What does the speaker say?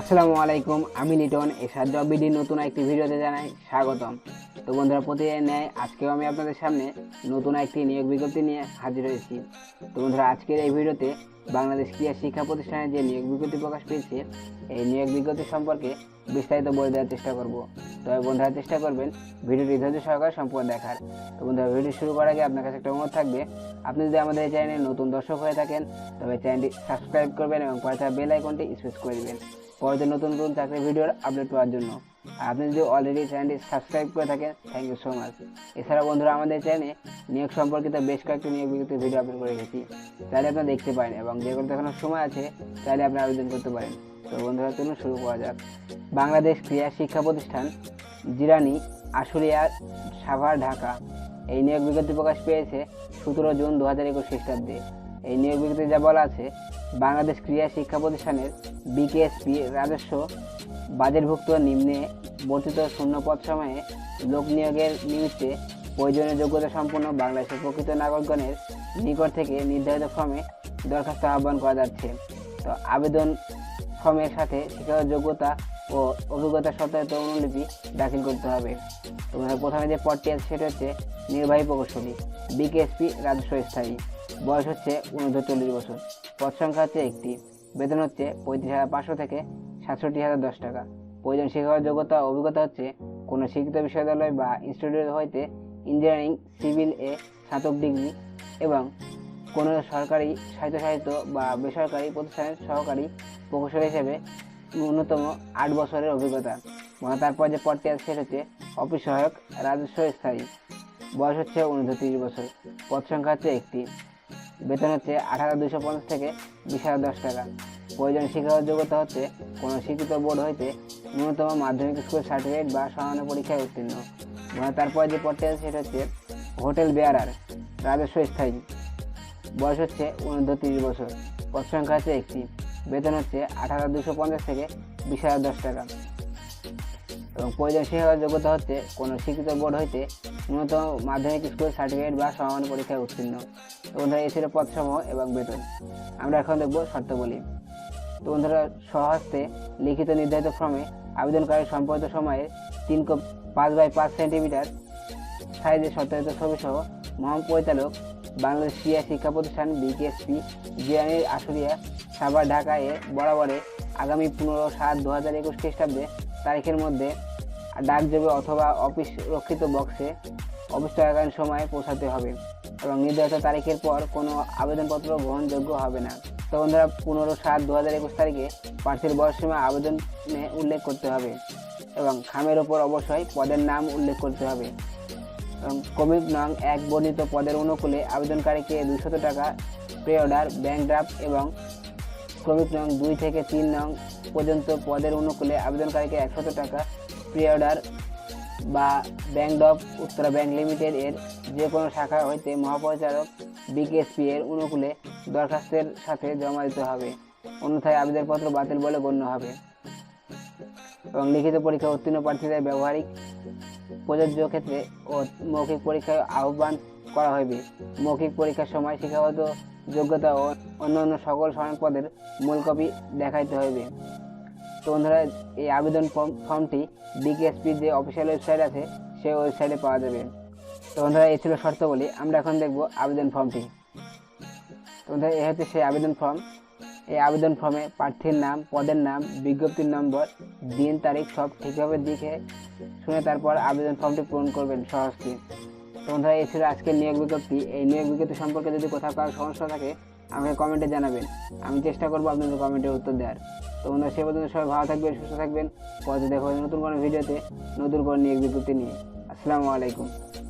আসসালামু আলাইকুম, আমি লিটন। এসার বিডির নতুন একটি ভিডিওতে জানাই স্বাগতম। তো বন্ধুরা, প্রতিদিনের ন্যায় আজকেও আমি আপনাদের সামনে নতুন একটি নিয়োগ বিজ্ঞপ্তি নিয়ে হাজির হয়েছি। তো বন্ধুরা, আজকের এই ভিডিওতে বাংলাদেশ ক্রিয়া শিক্ষা প্রতিষ্ঠানে যে নিয়োগ বিজ্ঞপ্তি প্রকাশ পেয়েছে, এই নিয়োগ বিজ্ঞপ্তি সম্পর্কে বিস্তারিত বলে দেওয়ার চেষ্টা করব। তবে বন্ধুরা, চেষ্টা করবেন ভিডিওটি ধৈর্য সহকারে সম্পূর্ণ দেখার। তো বন্ধুরা, ভিডিও শুরু করার আগে আপনার কাছে একটা অনুরোধ থাকবে, আপনি যদি আমাদের এই চ্যানেলে নতুন দর্শক হয়ে থাকেন, তবে চ্যানেলটি সাবস্ক্রাইব করবেন এবং পরে থাকা বেল আইকনটি স্পেস করে দেবেন। পরবর্তী নতুন নতুন চাকরি ভিডিওর আপডেট পাওয়ার জন্য। আপনি যদি অলরেডি চ্যানেলটি সাবস্ক্রাইব করে থাকেন থ্যাংক ইউ সো মাচ এছাড়া বন্ধুরা, আমাদের চ্যানেলে নিয়োগ সম্পর্কিত বেশ কয়েকটি নিয়োগ বিজ্ঞপ্তি ভিডিও আপলোড করে রেখেছি। চাইলে আপনারা দেখতে পারেন এবং যে কোনো দেখানোর সময় আছে, চাইলে আপনি আবেদন করতে পারেন। তো বন্ধুরা, চলুন শুরু করা যাক। বাংলাদেশ ক্রীড়া শিক্ষা প্রতিষ্ঠান, জিরানি, আশুলিয়া, সাভার, ঢাকা। এই নিয়োগ বিজ্ঞপ্তি প্রকাশ পেয়েছে সতেরো জুন দু হাজার একুশ খ্রিস্টাব্দে। এই নিয়োগ বিজ্ঞপ্তি যা বলা আছে বাংলাদেশ ক্রীড়া শিক্ষা প্রতিষ্ঠানের বিকেএসপি রাজস্ব বাজেটভুক্ত নিম্নে বর্ধিত শূন্য পদ সময়ে লোক নিয়োগের নিমিত্তে প্রয়োজনীয় যোগ্যতা সম্পন্ন বাংলাদেশের প্রকৃত নাগরিকগণের নিকট থেকে নির্ধারিত ফর্মে দরখাস্ত আহ্বান করা যাচ্ছে। তো আবেদন ফর্মের সাথে শিক্ষাগত যোগ্যতা ও অভিজ্ঞতা সত্যায়িত অনুলিপি দাখিল করতে হবে। তোমাদের প্রথমে যে পদটি আছে সেটা হচ্ছে নির্বাহী প্রকৌশলী, বিকেএসপি রাজস্ব স্থায়ী। বয়স হচ্ছে উনচল্লিশ বছর। পদ সংখ্যা হচ্ছে একটি। বেতন হচ্ছে পঁয়ত্রিশ হাজার পাঁচশো থেকে সাতষট্টি হাজার দশ টাকা। প্রয়োজন শিক্ষাগত যোগ্যতা অভিজ্ঞতা হচ্ছে কোনো শিক্ষিত বিশ্ববিদ্যালয় বা ইনস্টিটিউট হইতে ইঞ্জিনিয়ারিং সিভিল এ স্নাতক ডিগ্রি এবং কোনো সরকারি স্বায়ত্তশাসিত বা বেসরকারি প্রতিষ্ঠানের সহকারী প্রকৌশলী হিসেবে ন্যূনতম আট বছরের অভিজ্ঞতা। মানে তারপর যে পদটি আছে সেটা হচ্ছে অফিস সহায়ক, রাজস্ব স্থায়ী। বয়স হচ্ছে উনত্রিশ বছর। পদ সংখ্যা হচ্ছে একটি। বেতন হচ্ছে হাজার দুশো পঞ্চাশ থেকে বিশ হাজার দশ টাকা। প্রয়োজন শিক্ষাগত যোগ্যতা হচ্ছে কোনো শিক্ষিত বোর্ড হইতে ন্যূনতম মাধ্যমিক স্কুল সার্টিফিকেট বা সমান্য পরীক্ষায় উত্তীর্ণ। মানে তারপর যে পদটি আছে সেটা হচ্ছে হোটেল বেয়ারার, রাজস্ব স্থায়ী। বয়স হচ্ছে উনত্রিশ বছর। পদ সংখ্যা হচ্ছে একটি। বেতন হচ্ছে হাজার দুশো পঞ্চাশ থেকে বিশ হাজার দশ টাকা। এবং প্রয়োজন শিক্ষাগত যোগ্যতা হচ্ছে কোনো শিক্ষিত বোর্ড হইতে ন্যূনতম মাধ্যমিক স্কুল সার্টিফিকেট বা সমান পরীক্ষায় উত্তীর্ণ। তো বন্ধুরা ছিল পদসমূহ এবং বেতন। আমরা এখন দেখব শর্তাবলী। তো বন্ধুরা, স্বহস্তে লিখিত নির্ধারিত ফর্মে আবেদনকারী সম্পর্কিত সময়ে তিন পাঁচ বাই পাঁচ সেন্টিমিটার সাইজের সত্যায়িত ছবি সহ মহান পরিচালক বাংলাদেশ ক্রিয়া শিক্ষা প্রতিষ্ঠান বিকেএসপি জিয়ানির আশুলিয়া সাভার ঢাকায় বরাবরে আগামী পনেরো সাত দু হাজার একুশ খ্রিস্টাব্দে তারিখের মধ্যে ডাক ডাকযোগে অথবা অফিস রক্ষিত বক্সে অফিস চলাকালীন সময় পৌঁছাতে হবে এবং নির্ধারিত তারিখের পর কোনো আবেদনপত্র গ্রহণযোগ্য হবে না। তো বন্ধুরা, পনেরো সাত দু হাজার একুশ তারিখে প্রার্থীর বয়সসীমা আবেদনে উল্লেখ করতে হবে এবং খামের ওপর অবশ্যই পদের নাম উল্লেখ করতে হবে এবং কমিক নং এক বর্ণিত পদের অনুকূলে আবেদনকারীকে দুশত টাকা প্রে অর্ডার ব্যাংক ড্রাফট এবং ক্রমিক নং দুই থেকে তিন নং পর্যন্ত পদের অনুকূলে আবেদনকারীকে একশত টাকা প্রি অর্ডার বা bank of Uttara bank limited এর যে কোনো শাখা হইতে মহাপরিচালক বিকেএসপি এর অনুকূলে দরখাস্তের সাথে জমা দিতে হবে। অন্যথায় আবেদনপত্র বাতিল বলে গণ্য হবে। এবং লিখিত পরীক্ষা উত্তীর্ণ প্রার্থীদের ব্যবহারিক প্রযোজ্য ক্ষেত্রে ও মৌখিক পরীক্ষায় আহ্বান করা হইবে। মৌখিক পরীক্ষার সময় শিক্ষাগত যোগ্যতা ও অন্যান্য সকল সনদ পদের মূল কপি দেখাইতে হইবে। তো বন্ধুরা, এই আবেদন ফর্ম- ফর্মটি বিকেএসপির যে অফিসিয়াল ওয়েবসাইট আছে, সেই ওয়েবসাইটে পাওয়া যাবে। তো বন্ধুরা, এই ছিল শর্ত বলি আমরা এখন দেখব আবেদন ফর্মটি। তো বন্ধুরা, এই হচ্ছে সেই আবেদন ফর্ম। এই আবেদন ফর্মে প্রার্থীর নাম, পদের নাম, বিজ্ঞপ্তির নম্বর, দিন, তারিখ সব ঠিকভাবে দেখে শুনে তারপর আবেদন ফর্মটি পূরণ করবেন সহজটি তো বন্ধুরা, এই ছিল আজকের নিয়োগ বিজ্ঞপ্তি। এই নিয়োগ বিজ্ঞপ্তি সম্পর্কে যদি কোথাও কারও সমস্যা থাকে আমাকে কমেন্টে জানাবেন। আমি চেষ্টা করব আপনাদের কমেন্টের উত্তর দেওয়ার। তো বন্ধুরা, সে পর্যন্ত সবাই ভালো থাকবেন, সুস্থ থাকবেন। পরে দেখা হবে নতুন কোনো ভিডিওতে নতুন কোনো নিয়ে বিজ্ঞপ্তি নিয়ে। আসসালামু আলাইকুম।